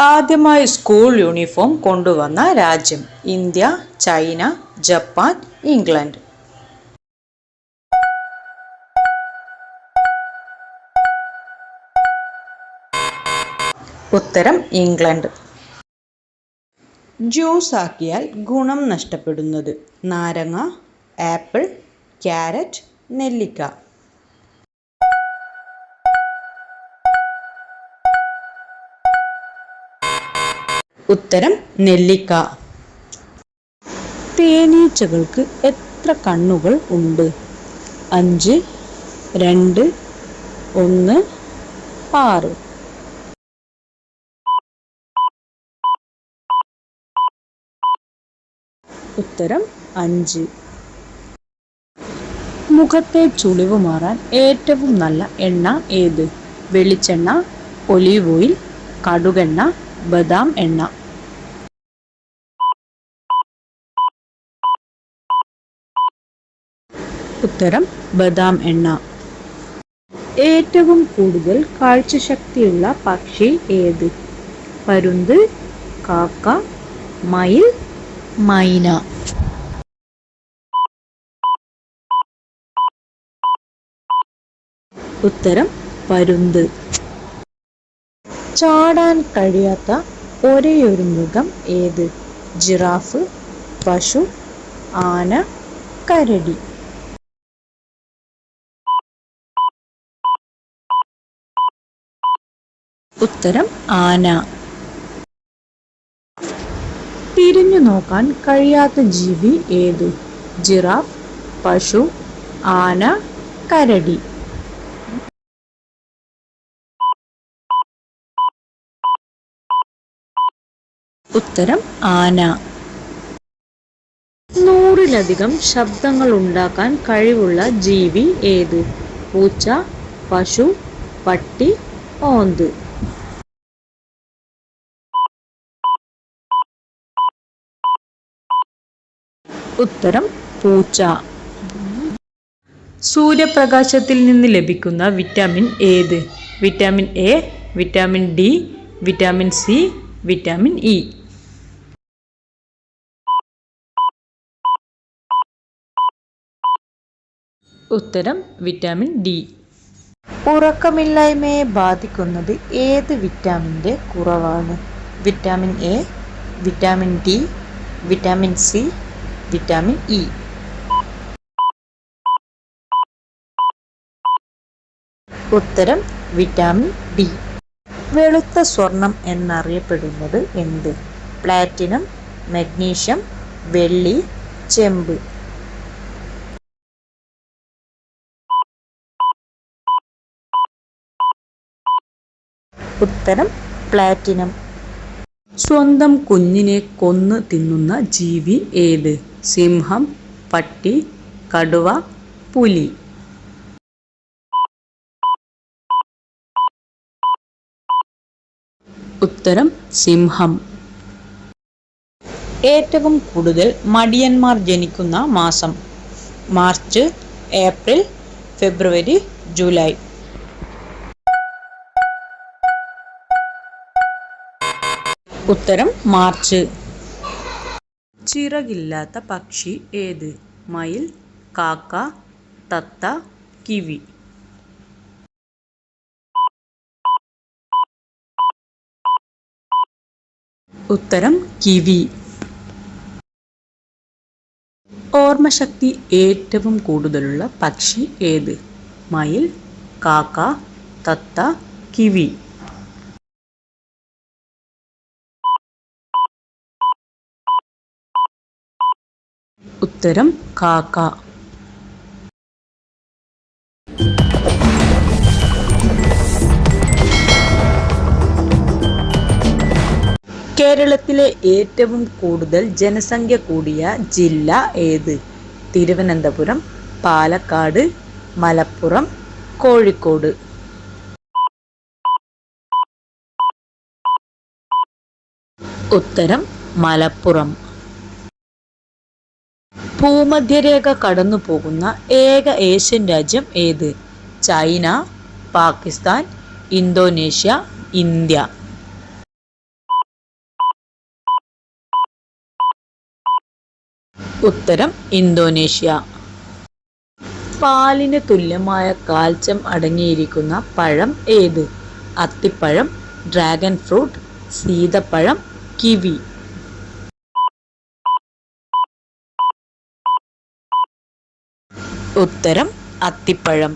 ആദ്യമായി school uniform കൊണ്ടുവന്ന രാജ്യം ഇന്ത്യ ചൈന ജപ്പാൻ ഇംഗ്ലണ്ട്. ഉത്തരം ഇംഗ്ലണ്ട്. ജ്യൂസ് ആക്കിയാൽ ഗുണം നഷ്ടപ്പെടുന്നത് നാരങ്ങ ആപ്പിൾ ക്യാരറ്റ് നെല്ലിക്ക. ഉത്തരം നെല്ലിക്ക. തേനീച്ചകൾക്ക് എത്ര കണ്ണുകൾ ഉണ്ട്? അഞ്ച് രണ്ട് ഒന്ന് ആറ്. ഉത്തരം അഞ്ച്. മുഖത്തെ ചുളിവ് മാറാൻ ഏറ്റവും നല്ല എണ്ണ ഏത്? വെളിച്ചെണ്ണ ഒലീവ് ഓയിൽ കടുകെണ്ണ ബദാം എണ്ണ. ഉത്തരം ബദാം എണ്ണ. ഏറ്റവും കൂടുതൽ കാഴ്ചശക്തിയുള്ള പക്ഷി ഏത്? പരുന്ത് കാക്ക മയിൽ മൈന. ഉത്തരം പരുന്ത്. ചാടാൻ കഴിയാത്ത ഒരേയൊരു മൃഗം ഏത്? ജിറാഫ് പശു ആന കരടി. ഉത്തരം ആന. തിരിഞ്ഞു നോക്കാൻ കഴിയാത്ത ജീവി ഏത്? ജിറാഫ് പശു ആന കരടി. ഉത്തരം ആന. നൂറിലധികം ശബ്ദങ്ങൾ ഉണ്ടാക്കാൻ കഴിവുള്ള ജീവി ഏത്? പൂച്ച പശു പട്ടി ഓന്ത്. ഉത്തരം പൂച്ച. സൂര്യപ്രകാശത്തിൽ നിന്ന് ലഭിക്കുന്ന വിറ്റാമിൻ ഏത്? Vitamin A vitamin D vitamin C vitamin E. ഉത്തരം വിറ്റാമിൻ ഡി ഉറക്കമില്ലായ്മയെ ബാധിക്കുന്നത് ഏത് വിറ്റാമിന്റെ കുറവാണ്? Vitamin A vitamin D vitamin C vitamin E ഉത്തരം വിറ്റാമിൻ ഡി വെളുത്ത സ്വർണം എന്നറിയപ്പെടുന്നത് എന്ത്? പ്ലാറ്റിനം മഗ്നീഷ്യം വെള്ളി ചെമ്പ്. ഉത്തരം പ്ലാറ്റിനം. സ്വന്തം കുഞ്ഞിനെ കൊന്ന് തിന്നുന്ന ജീവി ഏത്? സിംഹം പട്ടി കടുവ പുലി. ഉത്തരം സിംഹം. ഏറ്റവും കൂടുതൽ മടിയന്മാർ ജനിക്കുന്ന മാസം. March April February July. ഉത്തരം മാർച്ച്. ചിറകില്ലാത്ത പക്ഷി ഏത്? മയിൽ കാക്ക തത്ത കിവി. ഉത്തരം കിവി. ഓർമ്മശക്തി ഏറ്റവും കൂടുതലുള്ള പക്ഷി ഏത്? മയിൽ കാക്ക തത്ത കിവി. ഉത്തരം കാക്ക. കേരളത്തിലെ ഏറ്റവും കൂടുതൽ ജനസംഖ്യ കൂടിയ ജില്ല ഏത്? തിരുവനന്തപുരം പാലക്കാട് മലപ്പുറം കോഴിക്കോട്. ഉത്തരം മലപ്പുറം. ഭൂമധ്യരേഖ കടന്നു പോകുന്ന ഏക ഏഷ്യൻ രാജ്യം ഏത്? China Pakistan Indonesia India. ഉത്തരം ഇന്തോനേഷ്യ. പാലിന് തുല്യമായ കാൽസ്യം അടങ്ങിയിരിക്കുന്ന പഴം ഏത്? അത്തിപ്പഴം ഡ്രാഗൺ ഫ്രൂട്ട് സീതപ്പഴം കിവി. ഉത്തരം അത്തിപ്പഴം.